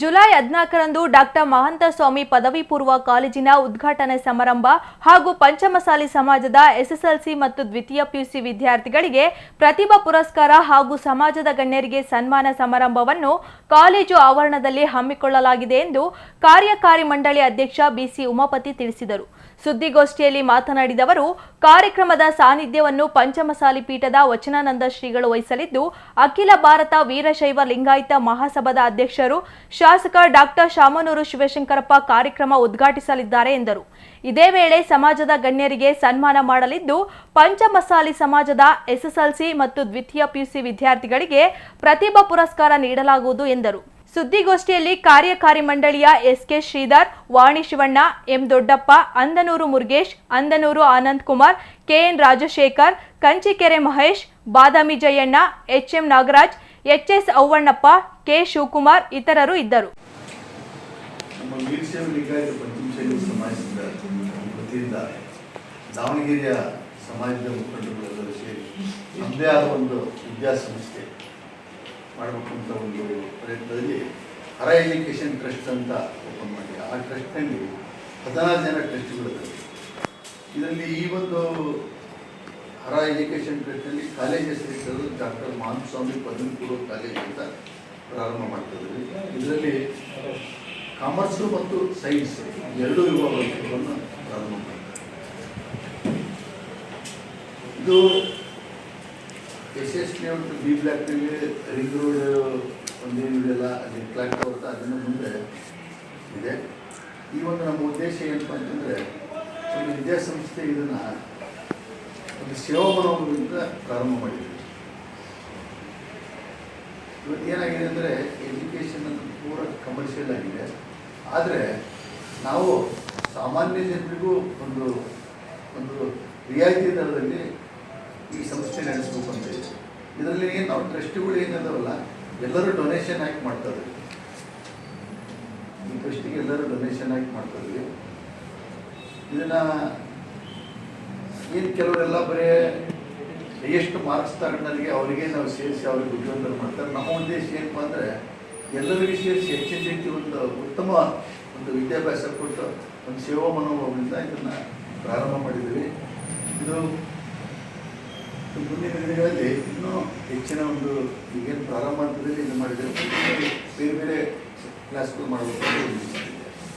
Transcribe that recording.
July ಹದಿನಾಲ್ಕರಂದು doctor Mahanta ಸ್ವಾಮಿ ಪದವಿ ಪೂರ್ವ ಕಾಲೇಜಿನ ಉದ್ಘಾಟನೆ ಸಮಾರಂಭ ಹಾಗೂ ಪಂಚಮಸಾಲಿ ಸಮಾಜದ ಎಸ್ಎಸ್ಎಲ್ಸಿ ಮತ್ತು ದ್ವಿತೀಯ ಪಿಯುಸಿ ವಿದ್ಯಾರ್ಥಿಗಳಿಗೆ ಪ್ರತಿಭಾ ಪುರಸ್ಕಾರ ಹಾಗೂ ಸಮಾಜದ ಗಣ್ಯರಿಗೆ ಸನ್ಮಾನ ಸಮಾರಂಭವನ್ನು ಕಾಲೇಜು ಆವರಣದಲ್ಲಿ ಹಮ್ಮಿಕೊಳ್ಳಲಾಗಿದೆ ಎಂದು ಕಾರ್ಯಕಾರಿ ಮಂಡಳಿ ಅಧ್ಯಕ್ಷ ಬಿಸಿ ಉಮಾಪತಿ ತಿಳಿಸಿದರು. ಸುದ್ದಿಗೋಷ್ಠಿಯಲ್ಲಿ ಮಾತನಾಡಿದ ಅವರು, ಕಾರ್ಯಕ್ರಮದ ಸಾನ್ನಿಧ್ಯವನ್ನು ಪಂಚಮಸಾಲಿ ಪೀಠದ ವಚನಾನಂದ ಶ್ರೀಗಳು ವಹಿಸಲಿದ್ದು, ಅಖಿಲ ಭಾರತ ವೀರಶೈವ ಲಿಂಗಾಯತ ಮಹಾಸಭಾದ ಅಧ್ಯಕ್ಷರು ಶಾಸಕ ಡಾಕ್ಟರ್ ಶಾಮನೂರು ಶಿವಶಂಕರಪ್ಪ ಕಾರ್ಯಕ್ರಮ ಉದ್ಘಾಟಿಸಲಿದ್ದಾರೆ ಎಂದರು. ಇದೇ ವೇಳೆ ಸಮಾಜದ ಗಣ್ಯರಿಗೆ ಸನ್ಮಾನ ಮಾಡಲಿದ್ದು, ಪಂಚಮಸಾಲಿ ಸಮಾಜದ ಎಸ್ಎಸ್ಎಲ್ಸಿ ಮತ್ತು ದ್ವಿತೀಯ ಪಿಯುಸಿ ವಿದ್ಯಾರ್ಥಿಗಳಿಗೆ ಪ್ರತಿಭಾ ಪುರಸ್ಕಾರ ನೀಡಲಾಗುವುದು ಎಂದರು. ಸುದ್ದಿಗೋಷ್ಠಿಯಲ್ಲಿ ಕಾರ್ಯಕಾರಿ ಮಂಡಳಿಯ SK Sridhar, Vani Shivanna, M Doddappa, Andanur Murugesh, Andanur Anand Kumar KN Rajashekar, Kanchikere Mahesh, Badami Jayanna HM Nagaraj HS Auvannappa, K Shivakumar ಇತರರು ಇದ್ದರು. ದಾವಣಗೆರೆಯ ಸಮಾಜದ ಮುಖಂಡರುಗಳೆಲ್ಲರೂ ಸೇರಿ ನಮ್ಮದೇ ಆದ ಒಂದು ವಿದ್ಯಾಸಂಸ್ಥೆ ಮಾಡಬೇಕು ಅಂತ ಒಂದು ಪ್ರಯತ್ನದಲ್ಲಿ ಹರ ಎಜುಕೇಷನ್ ಟ್ರಸ್ಟ್ ಅಂತ ಓಪನ್ ಮಾಡಿ ಆ ಟ್ರಸ್ಟ್ನಲ್ಲಿ ಹದಿನಾರು ಜನ ಟ್ರಸ್ಟ್ಗಳಿದ್ದಾರೆ ಇದರಲ್ಲಿ ಈ ಒಂದು ಹರ ಎಜುಕೇಷನ್ ಟ್ರಸ್ಟ್ನಲ್ಲಿ ಕಾಲೇಜ್ ಹೆಸರಿಟ್ಟರು ಡಾಕ್ಟರ್ ಮಾಹನ್ ಸ್ವಾಮಿ ಪೂರ್ವ ಕಾಲೇಜ್ ಅಂತ ಪ್ರಾರಂಭ ಮಾಡ್ತಿದ್ವಿ ಇದರಲ್ಲಿ ಕಾಮರ್ಸು ಮತ್ತು ಸೈನ್ಸ್ ಎರಡೂ ವಿಭಾಗವನ್ನು ಪ್ರಾರಂಭ ಮಾಡ್ತಾರೆ ಇದು ಎಸ್ ಎಸ್ ಲೇಔಟ್ ಬಿ ಬ್ಲಾಕ್ನಲ್ಲಿ ರಿಂಗ್ ರೋಡ್ ಒಂದೇನು ಇದೆಯಲ್ಲ, ಅಲ್ಲಿ ಕ್ಲಾಕ್ ಬರುತ್ತೆ ಅದನ್ನು ಮುಂದೆ ಇದೆ. ಈ ಒಂದು ನಮ್ಮ ಉದ್ದೇಶ ಏನಪ್ಪ ಅಂತಂದರೆ, ಒಂದು ವಿದ್ಯಾಸಂಸ್ಥೆ ಇದನ್ನು ಒಂದು ಸೇವಾ ಮನೋಭಾವದಿಂದ ಪ್ರಾರಂಭ ಮಾಡಿದ್ವಿ ಇವತ್ತು ಏನಾಗಿದೆ ಅಂದರೆ ಎಜುಕೇಷನ್ ಅಂತ ಪೂರ ಕಮರ್ಷಿಯಲ್ ಆಗಿದೆ. ಆದರೆ ನಾವು ಸಾಮಾನ್ಯ ಜನರಿಗೂ ಒಂದು ಒಂದು ರಿಯಾಯಿತಿ ದರದಲ್ಲಿ ಈ ಸಂಸ್ಥೆ ನಡೆಸಬೇಕು ಅಂತ ಇದೆ ಇದರಲ್ಲಿ ಏನು ನಾವು ಟ್ರಸ್ಟ್ಗಳು ಏನದಾವಲ್ಲ, ಎಲ್ಲರೂ ಡೊನೇಷನ್ ಹಾಕಿ ಮಾಡ್ತಾ ಈ ಟ್ರಸ್ಟಿಗೆ ಎಲ್ಲರೂ ಡೊನೇಷನ್ ಹಾಕಿ ಮಾಡ್ತಾ ಇದ್ವಿ. ಇದನ್ನು ಏನು ಕೆಲವರೆಲ್ಲ ಬರೀ ಎಷ್ಟು ಮಾರ್ಕ್ಸ್ ತಗೊಂಡವರಿಗೆ ಅವರಿಗೆ ನಾವು ಸೇರಿಸಿ ಅವ್ರಿಗೆ ಬುದ್ಧಿವಂತರು ಮಾಡ್ತಾರೆ ನಮ್ಮ ಉದ್ದೇಶ ಏನಪ್ಪ ಅಂದರೆ ಎಲ್ಲರಿಗೂ ಸೇರಿಸಿ ಹೆಚ್ಚಿನ ರೀತಿ ಒಂದು ಉತ್ತಮ ಒಂದು ವಿದ್ಯಾಭ್ಯಾಸ ಕೊಟ್ಟು ಒಂದು ಸೇವಾ ಮನೋಭಾವದಿಂದ ಇದನ್ನು ಪ್ರಾರಂಭ ಮಾಡಿದ್ದೀವಿ ಇದು ಮುಂದಿನ ದಿನಗಳಲ್ಲಿ ಇನ್ನೂ ಹೆಚ್ಚಿನ ಒಂದು ಈಗೇನು ಪ್ರಾರಂಭ ಹಂತದಲ್ಲಿ ಇದು ಮಾಡಿದ್ದೇವೆ ಬೇರೆ ಬೇರೆ ಕ್ಲಾಸ್ಗಳು ಮಾಡಬೇಕು.